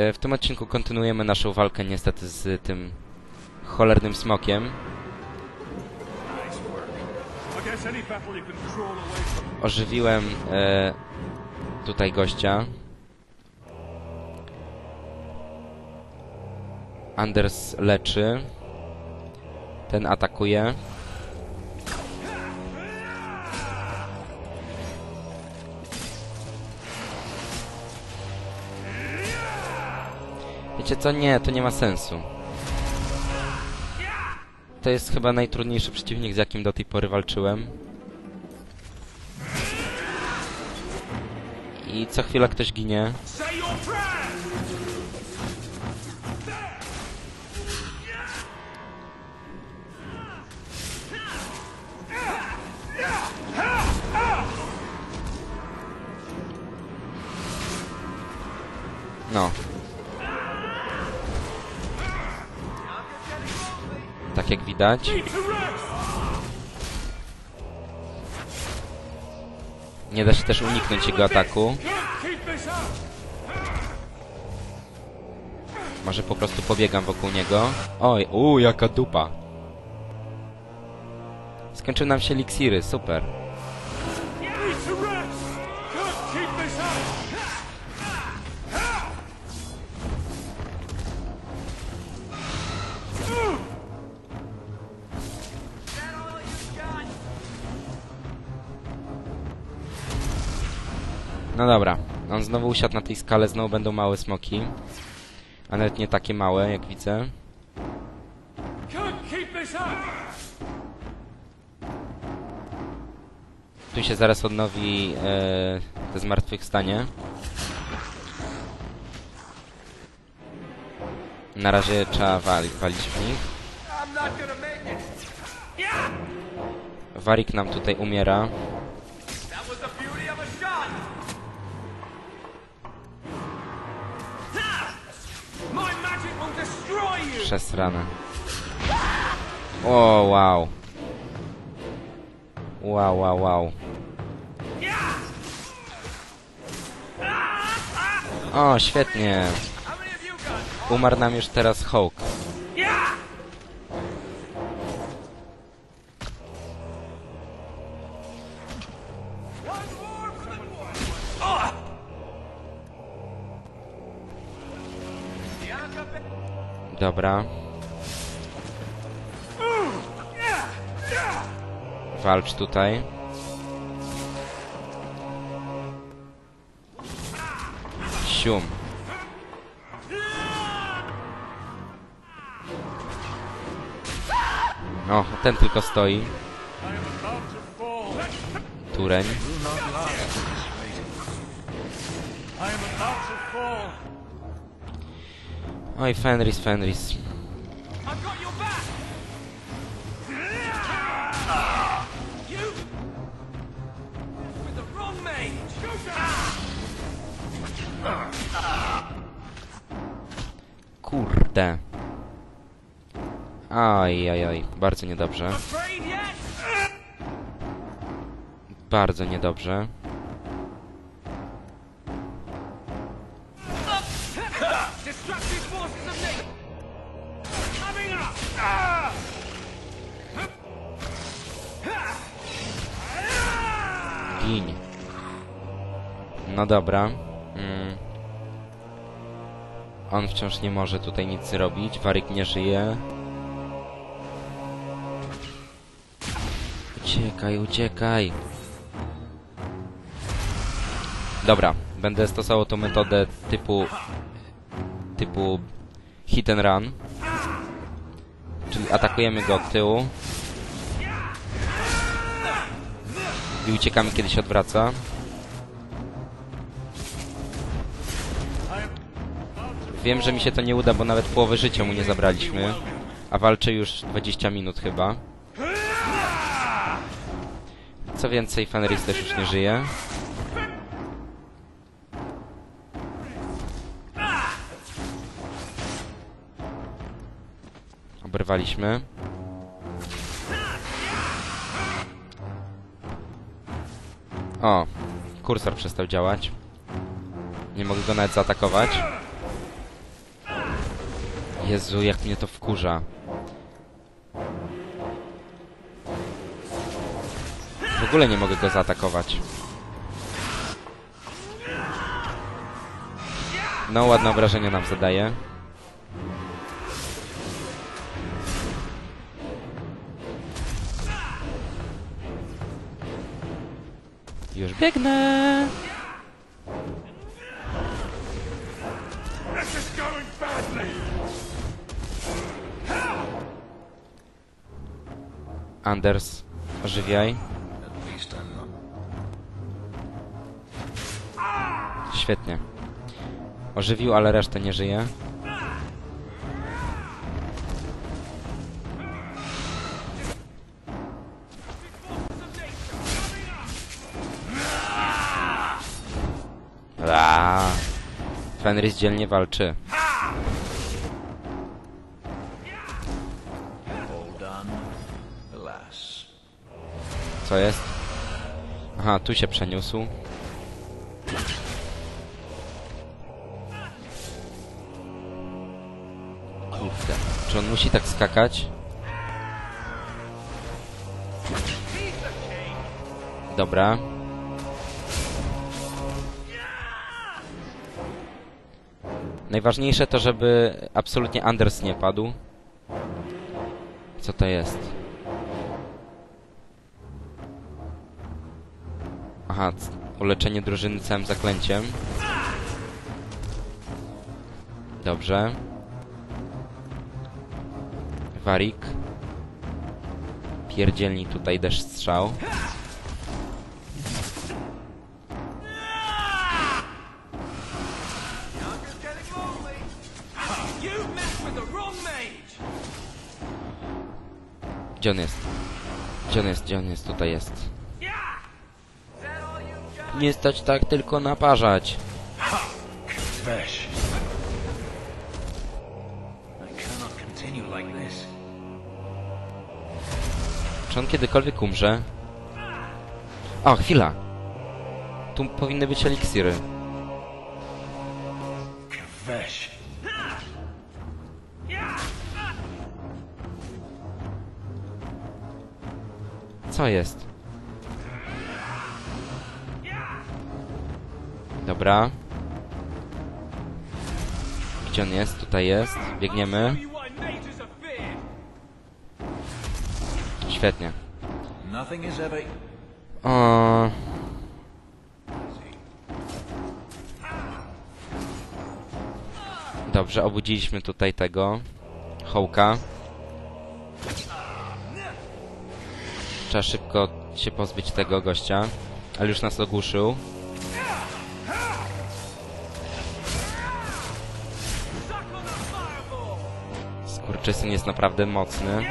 E, W tym odcinku kontynuujemy naszą walkę niestety z tym cholernym smokiem. Ożywiłem e, tutaj gościa. Anders leczy. Ten atakuje. Wiecie co? Nie, to nie ma sensu. To jest chyba najtrudniejszy przeciwnik, z jakim do tej pory walczyłem. I co chwila ktoś ginie. No. Jak widać. Nie da się też uniknąć jego ataku. Może po prostu pobiegam wokół niego. Oj, uuu, jaka dupa. Skończył nam się eliksiry, super. No dobra, on znowu usiadł na tej skale, znowu będą małe smoki. A nawet nie takie małe, jak widzę. Tu się zaraz odnowi e, te zmartwychwstanie. Na razie trzeba wali, walić w nich. Warik nam tutaj umiera. Ranę. O, wow. Wow, wow, wow. O, świetnie. Umarł nam już teraz Hawk. Dobra. Walcz tutaj. Sium. O, ten tylko stoi. Tureń. I am about to fall. Oj, Fenris, Fenris. Kurde. Aj, aj, aj. Bardzo niedobrze. Bardzo niedobrze. Dobra. Mm. On wciąż nie może tutaj nic zrobić. Waryk nie żyje. Uciekaj, uciekaj. Dobra, będę stosował tą metodę typu typu hit and run. Czyli atakujemy go od tyłu. I uciekamy kiedy się odwraca. Wiem, że mi się to nie uda, bo nawet połowy życia mu nie zabraliśmy. A walczy już 20 minut chyba. Co więcej, Fenris też już nie żyje. Oberwaliśmy. O, kursor przestał działać. Nie mogę go nawet zaatakować. Jezu, jak mnie to wkurza. W ogóle nie mogę go zaatakować. No, ładne obrażenia nam zadaje. Już biegnę! Anders, ożywiaj. Świetnie. Ożywił, ale reszta nie żyje. Fenris dzielnie walczy. Co jest? Aha, tu się przeniósł. Kurde. Czy on musi tak skakać? Dobra. Najważniejsze to, żeby absolutnie Anders nie padł. Co to jest? Aha, uleczenie drużyny całym zaklęciem. Dobrze. Warik. Pierdzielni tutaj deszcz strzał. Gdzie on jest? Gdzie on jest? Gdzie on jest? Tutaj jest. Nie stać tak tylko naparzać. This. Czy on kiedykolwiek umrze? O, chwila! Tu powinny być eliksiry. Vesh. Co jest? Dobra. Gdzie on jest? Tutaj jest. Biegniemy. Świetnie. Ever. O... Dobrze, obudziliśmy tutaj tego hołka. Trzeba szybko się pozbyć tego gościa, ale już nas ogłuszył. Skurczysyn jest naprawdę mocny.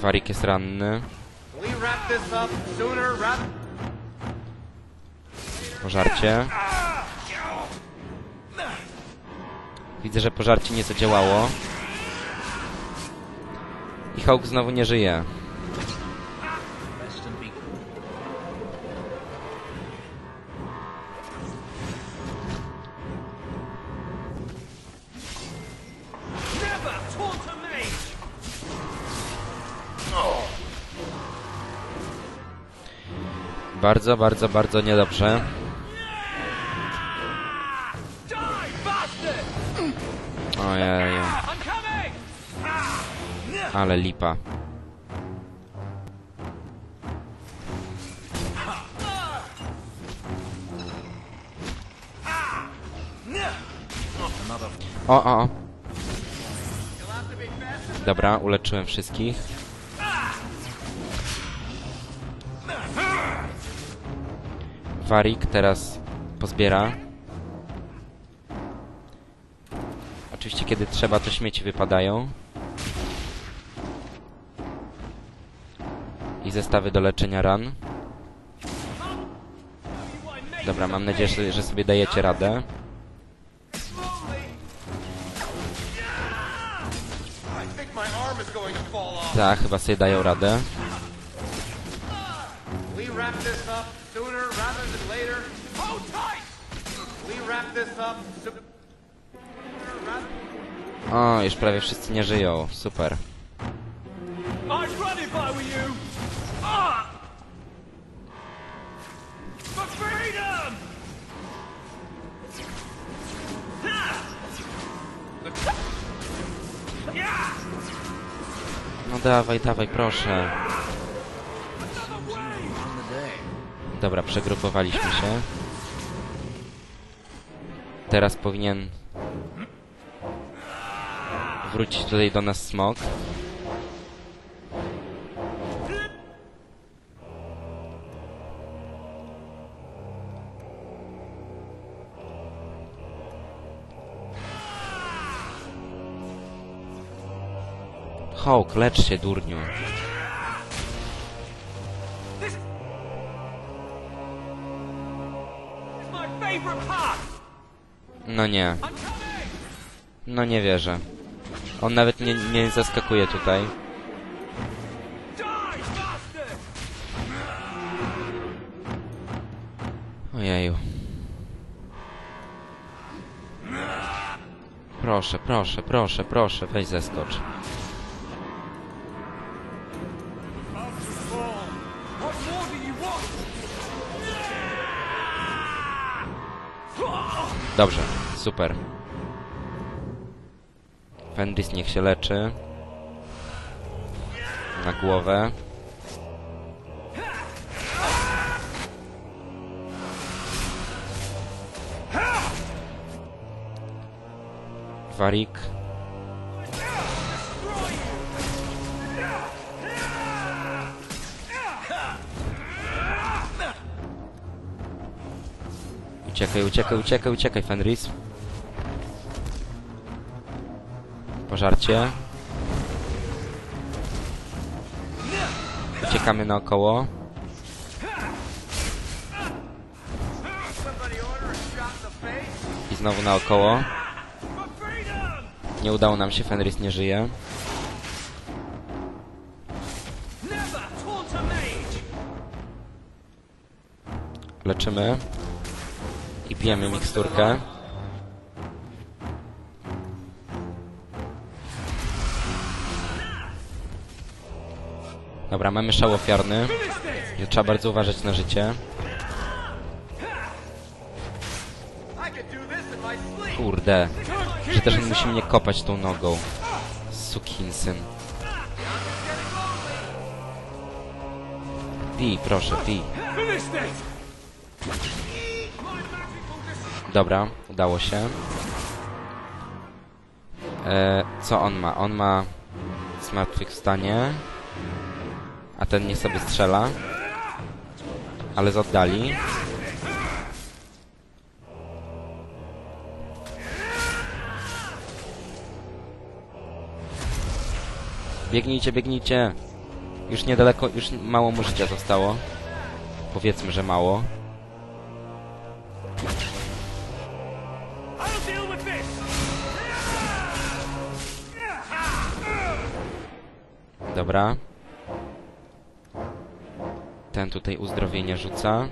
Warik jest ranny. Pożarcie. Widzę, że pożarcie nie zadziałało. I Hawk znowu nie żyje. Bardzo, bardzo, bardzo niedobrze. Ojej, ale lipa. O, o, o. Dobra, uleczyłem wszystkich. Warik teraz pozbiera. Oczywiście kiedy trzeba, to śmieci wypadają. I zestawy do leczenia ran. Dobra, mam nadzieję, że- sobie dajecie radę. Tak, chyba sobie dają radę. O, już prawie wszyscy nie żyją. Super. Ah! Yeah! No dawaj, dawaj, proszę. Dobra, przegrupowaliśmy się. Teraz powinien wrócić tutaj do nas smok. Hawk, lecz się, durniu. Favorite part! No nie. No nie wierzę. On nawet nie, nie zaskakuje tutaj. Ojeju. Proszę, proszę, proszę, proszę, weź zeskocz. Dobrze, super. Fendris niech się leczy. Na głowę. Warik. Uciekaj, uciekaj, uciekaj, uciekaj, Fenris. Pożarcie. Uciekamy naokoło. I znowu naokoło. Nie udało nam się, Fenris nie żyje. Leczymy. I pijemy miksturkę. Dobra, mamy szał ofiarny. I Trzeba bardzo uważać na życie. Kurde. Że też on musi mnie kopać tą nogą. Sukinsyn. Pij, proszę, pij. Dobra, udało się. E, co on ma? On ma zmartwychwstanie. A ten niech sobie strzela. Ale z oddali. Biegnijcie, biegnijcie. Już niedaleko, już mało mu życia zostało. Powiedzmy, że mało. Dobra. Ten tutaj uzdrowienie rzuca.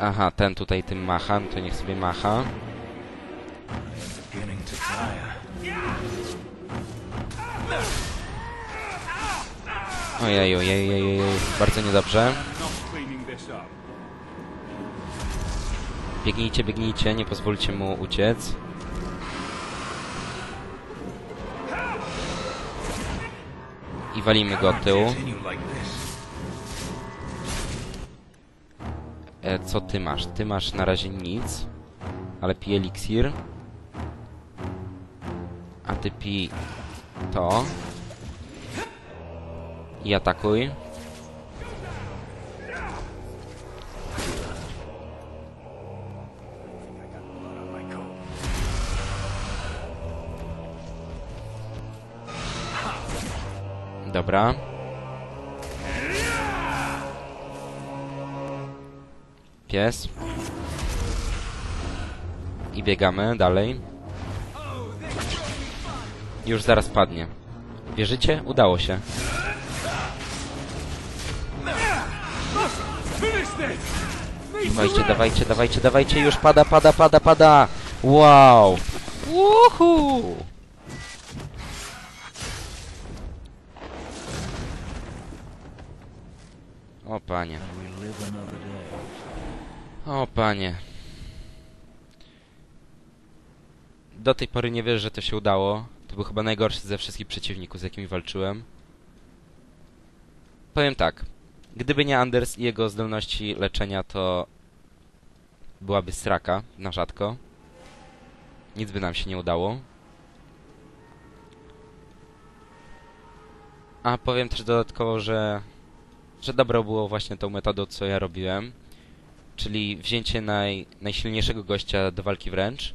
Aha, ten tutaj tym macha, no to niech sobie macha. Ojej, ojej, ojej, ojej, bardzo niedobrze. Biegnijcie, biegnijcie, nie pozwólcie mu uciec. I walimy go od tyłu. E, co ty masz? Ty masz na razie nic, ale pij eliksir. A ty pij to. I atakuj. Dobra. Pies. I biegamy dalej. Już zaraz padnie. Wierzycie? Udało się. Dawajcie, dawajcie, dawajcie, dawajcie, już pada, pada, pada, pada! Wow! Woohoo! O panie, o panie. Do tej pory nie wierzę, że to się udało. To był chyba najgorszy ze wszystkich przeciwników, z jakimi walczyłem. Powiem tak. Gdyby nie Anders i jego zdolności leczenia, to byłaby straka na rzadko. Nic by nam się nie udało. A powiem też dodatkowo, że, że dobro było właśnie tą metodą, co ja robiłem. Czyli wzięcie naj, najsilniejszego gościa do walki wręcz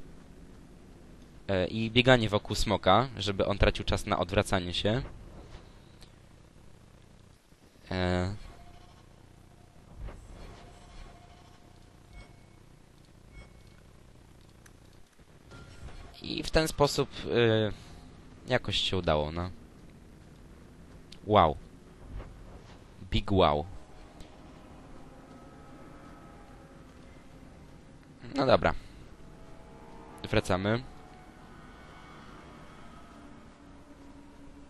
e, i bieganie wokół smoka, żeby on tracił czas na odwracanie się. E, I w ten sposób y, jakoś się udało, no. Wow. Wow. No dobra. Wracamy.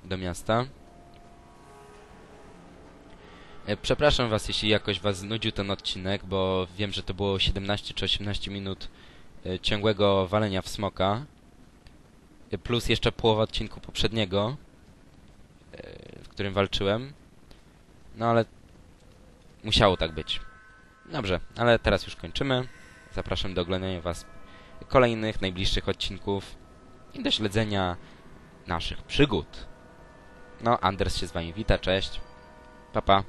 Do miasta. E, Przepraszam was, jeśli jakoś was znudził ten odcinek, bo wiem, że to było 17 czy 18 minut e, ciągłego walenia w smoka. E, Plus jeszcze połowa odcinku poprzedniego, w którym walczyłem. No ale musiało tak być. Dobrze, ale teraz już kończymy. Zapraszam do oglądania was kolejnych, najbliższych odcinków i do śledzenia naszych przygód. No, Anders się z wami wita, cześć. Pa, pa.